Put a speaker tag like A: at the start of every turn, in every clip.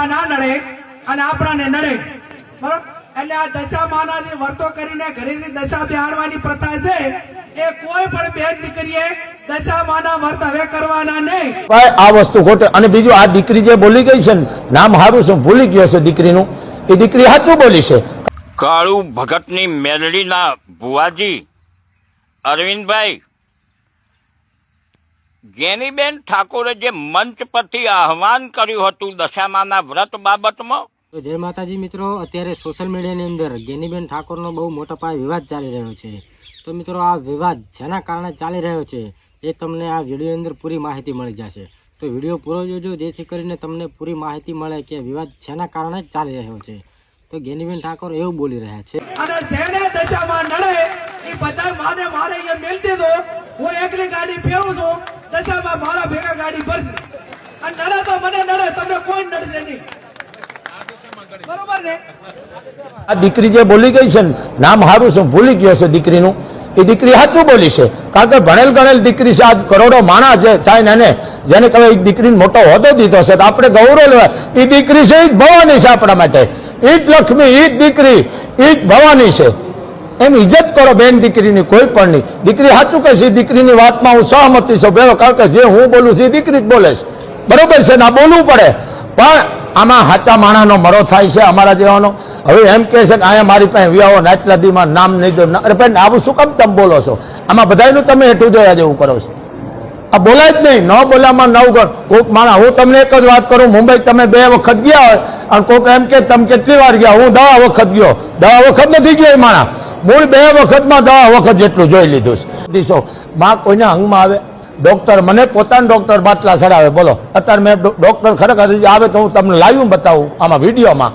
A: દશામાં ના નડે અને આપણાને નડે. બરોબર? એટલે આ દશામાનાથી વર્તો કરીને ઘરેથી દશા બેહાડવાની પ્રથા છે. એ કોઈ પણ બેન દીકરીએ દશામાના વર્ત હવે કરવાના નહીં.
B: ભાઈ આ વસ્તુ ખોટે. અને બીજું આ દીકરી જે બોલી ગઈ છે ને નામ હારું છે ભૂલી ગયો છે દીકરીનું. એ દીકરી સાચું બોલી છે?
C: કાળુ ભગતની મેલડીના ભુવાજી અરવિંદભાઈ ગેનીબેન ઠાકોરે જે મંચ પરથી આહવાન કર્યું હતું દશામાના વ્રત બાબતમાં?
D: જય માતાજી મિત્રો અત્યારે સોશિયલ મીડિયાની અંદર ગેનીબેન ઠાકોરનો બહુ મોટા પાયે વિવાદ ચાલી રહ્યો છે. તો મિત્રો આ વિવાદ જેના કારણે ચાલી રહ્યો છે એ તમને આ વિડીયોની અંદર પૂરી માહિતી મળી જશે. તો વીડિયો પૂરો જોજો જેથી કરીને તમને પૂરી માહિતી મળે કે વિવાદ જેના કારણે ચાલી રહ્યો છે. તો ગેનીબેન ઠાકોર એવું બોલી રહ્યા છે.
A: અને જેને દશામાં નડે એ બધા માને મારે અહીંયા મેલ દીધો હું એકલી ગાડી પીવું છું દશામાં મારા ભેગા ગાડી ભરશે. અને નડે તો મને નડે, તમને કોઈ નડશે નહીં.
B: આ દીકરી જે બોલી ગઈ છે ને, નામ હારું છે ભૂલી ગયો છે દીકરીનું. એ દીકરી સાચું બોલી છે. કારણ કે ભણેલ ગણેલ દીકરી છે, આજ કરોડો માણસ છે થાય ને એને, જેને કહેવાય એ દીકરીને મોટો હોદો દીધો છે, તો આપણે ગૌરવ લેવાય એ દીકરી છે એ જ ભવાની છે આપણા માટે. એ જ લક્ષ્મી એ જ દીકરી એ જ ભવાની છે. એમ ઇજ્જત કરો બેન દીકરીની કોઈ પણ નહીં. દીકરી સાચું કહે છે દીકરીની વાતમાં હું સહમતી છું. ભેળો, કારણ કે જે હું બોલું છું એ દીકરી જ બોલે છે. બરોબર છે ના? બોલવું પડે. પણ આમાં સાચા માણાનો મરો થાય છે અમારા જેવાનો. હવે એમ કહે છે કે અહીંયા મારી પાસે વ્યાહો નાટલા દીમાં નામ નહીં દો. અરે ભાઈ આવું શું કામ તમે બોલો છો? આમાં બધાયનું તમે હેઠું જોયા જેવું કરો છો. આ બોલાય જ નહીં. ન બોલામાં નવ ગણ કોક માણા હું તમને એક જ વાત કરું, મુંબઈ તમે બે વખત ગયા હોય, અને કોક એમ કે, તમે કેટલી વાર ગયા? હું દવા વખત ગયો. દવા વખત નથી ગયો એ માણા મૂળ બે વખતમાં દવા વખત જેટલું જોઈ લીધું છે. દીશો માં કોઈના અંગમાં આવે? ડોક્ટર મને પોતાના ડોક્ટર બાટલા ચડાવે, બોલો. અત્યારે મેં ડૉક્ટર ખરેખર જે આવે તો હું તમને લાઈવ બતાવું, આમાં વિડીયોમાં.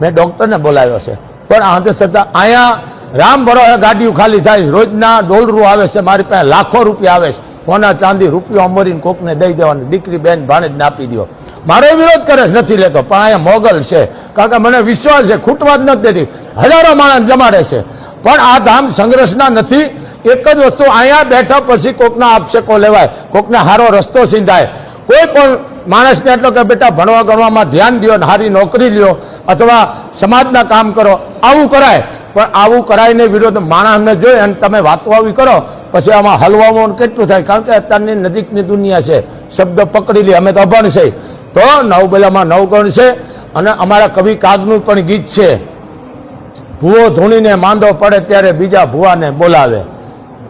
B: મેં ડોક્ટરને બોલાવ્યો છે. પણ આ છતાં અહીંયા રામ ભરોસે ગાડીઓ ખાલી થાય છે. રોજના ડોલરું આવે છે, મારી પાસે લાખો રૂપિયા આવે છે. કોના ચાંદી રૂપિયો અમરીને કોકને દઈ દેવાની? દીકરી, બેન, ભાણેજને આપી દો મારો વિરોધ કરે છે, નથી લેતો, પણ અહીંયા મોગલ છે. કારણ કે મને વિશ્વાસ છે, ખૂટવા જ નથી દેતી. હજારો માણસ જમાડે છે. પણ આ ધામ સંઘર્ષના નથી. એક જ વસ્તુ, અહીંયા બેઠા પછી કોકના આપશેકો લેવાય, કોકને હારો રસ્તો સિંધાય. કોઈ પણ માણસને એટલો કે બેટા ભણવા ગણવામાં ધ્યાન દો સારી નોકરી લ્યો, અથવા સમાજના કામ કરો, આવું કરાય. પણ આવું કરાયને વિરોધ માણસને જોઈએ અને તમે વાતો આવી કરો, પછી આમાં હલવામાં કેટલું થાય? કારણ કે અત્યારની નજીકની દુનિયા છે. શબ્દ પકડી લે, અમે તો અભણ છે. તો નવબેલામાં નવગણ છે અને અમારા કવિ કાગનું પણ ગીત છે. ભૂવો ધૂણીને માંદો પડે ત્યારે બીજા ભૂવાને બોલાવે.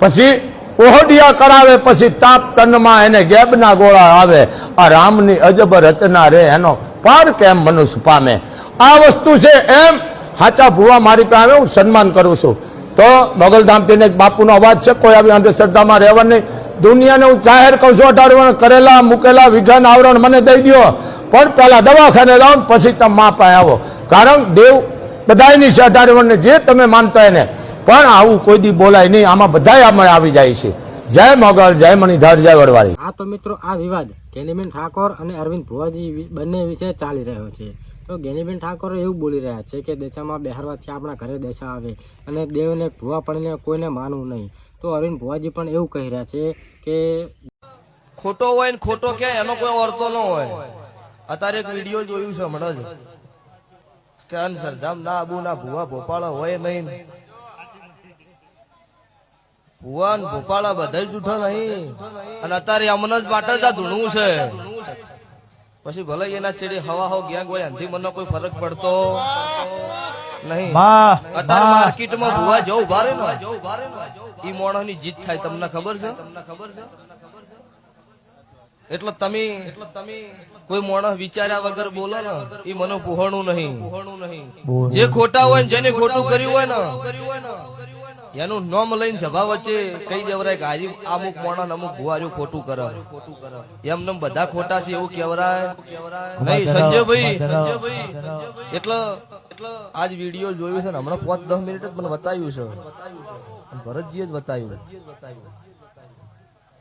B: પછી ઓહડિયા કરાવે, પછી તાપ તનમાં એને ગેબના ગોળા આવે. આ રામની અજબ રચના રે, એનો પાર કેમ મનુષ્ય પામે? આ વસ્તુ છે એમ હાચા ભૂવા મારી પાસે હું સન્માન કરું છું. તો મોગલધામથી એક બાપુનો અવાજ છે, કોઈ આવી અંધશ્રદ્ધામાં રહેવા નહીં. દુનિયાને હું જાહેર કહું છું અઢાર કરેલા, મૂકેલા, વિઘન આવરણ મને દઈ દો પણ પહેલા દવાખાને જાઓ પછી તમે મા પાસે આવો. કારણ દેવ અઢાર વર્ષને જે તમે માનતા એને પણ આવું કોઈ દી બોલાય નહીં. આમાં બધાય આમાં આવી જાય છે. જય મોગલ જય મણિધર જય વડવાળી.
D: આ તો મિત્રો આ વિવાદ. ગેનીબેન ઠાકોર અને અરવિંદ ભુવાજી બંને વિશે ચાલી રહ્યો છે. તો ગેનીબેન ઠાકોર એવું બોલી રહ્યા છે કે દેશામાં બેહારવાથી આપણા ઘરે દેશા આવે અને દેવને ભુવા પડીને કોઈને માનવું નહીં. તો અરવિંદ ભુવાજી પણ એવું કહી રહ્યા છે કે
E: ખોટો હોય ને ખોટો કે એનો કોઈ અર્થો ન હોય. અત્યારે એક વીડિયો જોયું છે હમણાં જ. કે અન સરધામ ના આબુ ના ભુવા ભોપાળા હોય નહીં. ભુવા ને ભોપાળા બધા જૂઠા નહીં. અને અત્યારે અમને જ માટે જ ધૂણવું છે. પછી ભલે એના ચેડી હવા હો ગયા હોય આનાથી મને કોઈ ફરક પડતો નહીં. અત્યારે માર્કેટમાં ભુવા જવું ભારે ને ઈ મોણસની જીત થાય તમને ખબર છે તમને ખબર છે? એટલે તમે એટલે તમે કોઈ માણસ વિચાર્યા વગર બોલો ને એ મને પોહણું નહીં. જે ખોટા હોય ને જેને ખોટું કર્યું હોય ને એનું નામ લઈને સભા વચ્ચે કઈ દેવરાય કે આજે અમુક માણસ અમુક ભુવાર્યું ખોટું કરે. એમ નેમ બધા ખોટા છે એવું કેવરાય નહીં સંજયભાઈ સંજયભાઈ એટલે એટલે આજ વીડિયો જોયું છે ને હમણાં પાંચ દસ મિનિટ જ મને બતાવ્યું છે. ભરતજીએ જ બતાવ્યું.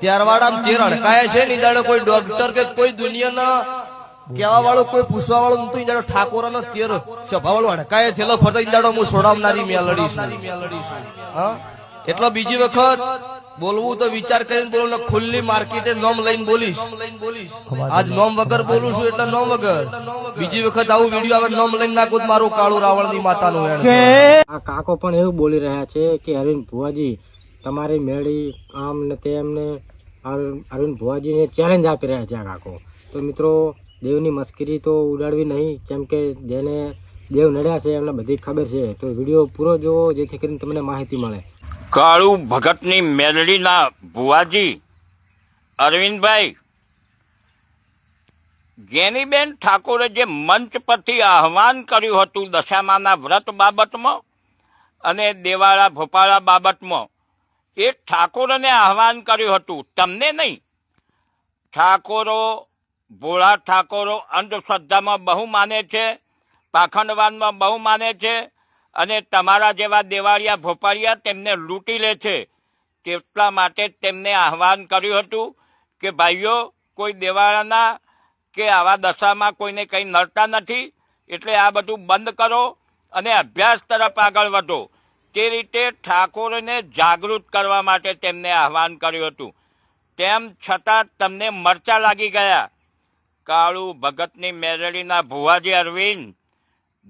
E: ત્યારવાડા તેર અડકાયા છે ની દાડે કોઈ ડોક્ટર કે કોઈ દુનિયાના કેવા વાળો કોઈ પૂછવા વાળો નતું ઈ દાડો ઠાકોરનો તેર સભા વાળો અડકાયા થયેલો ફરતો દાડો હું છોડાવનારી મેલડી છું. હા? એટલે બીજી વખત બોલવું તો વિચાર કરીને બોલું ખુલ્લી માર્કેટે નોમ લઈને બોલીશ. આજ નોમ વગર બોલું છું એટલે નોમ વગર. બીજી વખત આવું વીડિયો આવે નોમ લઈને નાખું તો મારું કાળું રાવણની માતાનું
D: કાકો પણ એવું બોલી રહ્યા છે કે અરવિંદ ભુવાજી તમારી મેળી, આમ ને તેમને અરવિંદ ભુવાજીને ચેલેન્જ આપી રહ્યા છે કાકો. તો મિત્રો, દેવની મસ્કરી તો ઉડાડવી નહીં, જેમ કે જેને દેવ નડ્યા છે એમને બધી ખબર છે. તો વીડિયો પૂરો જોવો, જેથી કરીને તમને માહિતી મળે.
C: કાળુ ભગતની મેલડીના ભુવાજી, અરવિંદભાઈ જેનીબેન ઠાકોરે જે મંચ પરથી આહવાન કર્યું હતું દશામાના વ્રત બાબતમાં અને દેવાળા ભોપાળા બાબતમાં એ ઠાકોરને આહવાન કર્યું હતું. તમને નહીં. ઠાકોરો, ભોળા ઠાકોરો અંધશ્રદ્ધામાં બહુ માને છે, પાખંડવાનમાં બહુ માને છે, અને તમારા જેવા દેવાળિયા ભોપાળિયા તેમને લૂંટી લે છે. તેટલા માટે તેમને આહવાન કર્યું હતું કે, ભાઈઓ, કોઈ દેવાળાના કે આવા દશામાં કોઈને કંઈ નડતા નથી, એટલે આ બધું બંધ કરો અને અભ્યાસ તરફ આગળ વધો. તે રીતે ઠાકોરને જાગૃત કરવા માટે તેમને આહવાન કર્યું હતું, તેમ છતાં તમને મરચા લાગી ગયા. કાળુ ભગતની મેલડીના ભુવાજી અરવિંદ,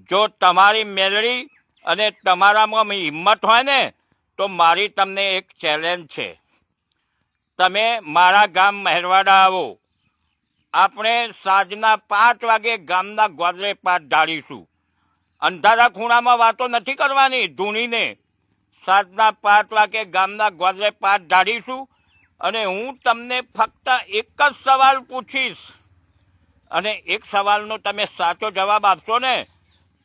C: જો તમારી મેલડી અને તમારામાં હિંમત હોય ને, તો મારી તમને એક ચેલેન્જ છે. તમે મારા ગામ મહેરવાડા આવો. આપણે સાંજના પાંચ વાગે ગામના ગોદરે પાટ ઢાળીશું. અંધારા ખૂણામાં વાતો નથી કરવાની ધૂણીને. સાંજના પાંચ વાગે ગામના ગોદરે પાઠ ઢાળીશું અને હું તમને ફક્ત એક જ સવાલ પૂછીશ. અને એક સવાલનો તમે સાચો જવાબ આપશો ને,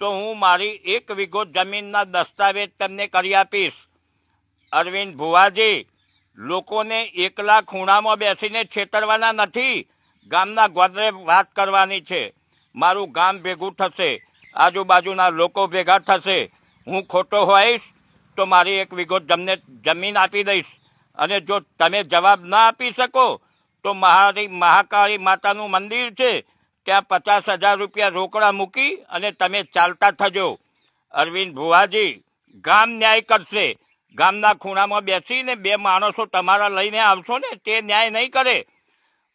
C: તો હું મારી એક વીઘો જમીનના દસ્તાવેજ તમને કરી આપીશ. અરવિંદ ભુવાજી, લોકોને એકલા ખૂણામાં બેસીને છેતરવાના નથી, ગામના ગોદરે વાત કરવાની છે. મારું ગામ ભેગું થશે. આજુબાજુના લોકો ભેગા થશે. હું ખોટો હોઈશ તો મારી એક વિગત તમને જમીન આપી દઈશ. અને જો તમે જવાબ ના આપી શકો, તો મારી મહાકાળી માતાનું મંદિર છે. ત્યાં પચાસ હજાર રૂપિયા રોકડા મૂકી અને તમે ચાલતા થજો. અરવિંદ ભુવાજી, ગામ ન્યાય કરશે. ગામના ખૂણામાં બેસીને બે માણસો તમારા લઈને આવશો ને તે ન્યાય નહીં કરે.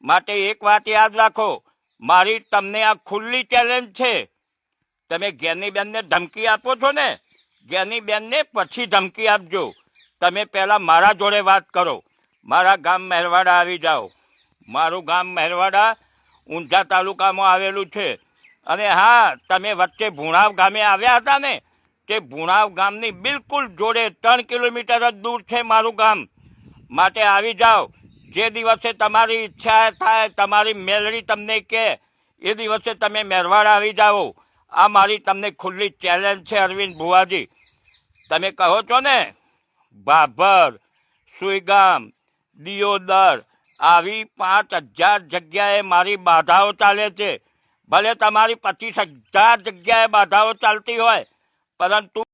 C: માટે એક વાત યાદ રાખો, મારી તમને આ ખુલ્લી ચેલેન્જ છે. તમે જ્ઞાનીબેનને ધમકી આપો છો ને? જ્ઞાનીબેનને પછી ધમકી આપજો. તમે પહેલાં મારા જોડે વાત કરો. મારા ગામ મહેરવાડા આવી જાઓ. મારું ગામ મહેરવાડા ઊંઝા તાલુકામાં આવેલું છે. અને હા, તમે વચ્ચે ભુણાવ ગામે આવ્યા હતા ને? તે ભુણાવ ગામની બિલકુલ જોડે ત્રણ કિલોમીટર જ દૂર છે મારું ગામ. માટે આવી જાઓ. જે દિવસે તમારી ઈચ્છા થાય, તમારી મેલડી તમને કે એ દિવસે તમે મેરવાડા આવી જાઓ. આ મારી તમને ખુલ્લી ચેલેન્જ છે, અરવિંદ ભુવાજી. તમે કહો છો ને ભાભર સુઈગામ, દિયોદર, આવી પાંચ હજાર જગ્યાએ મારી બાધાઓ ચાલે છે. ભલે તમારી પચીસ હજાર જગ્યાએ બાધાઓ ચાલતી હોય, પરંતુ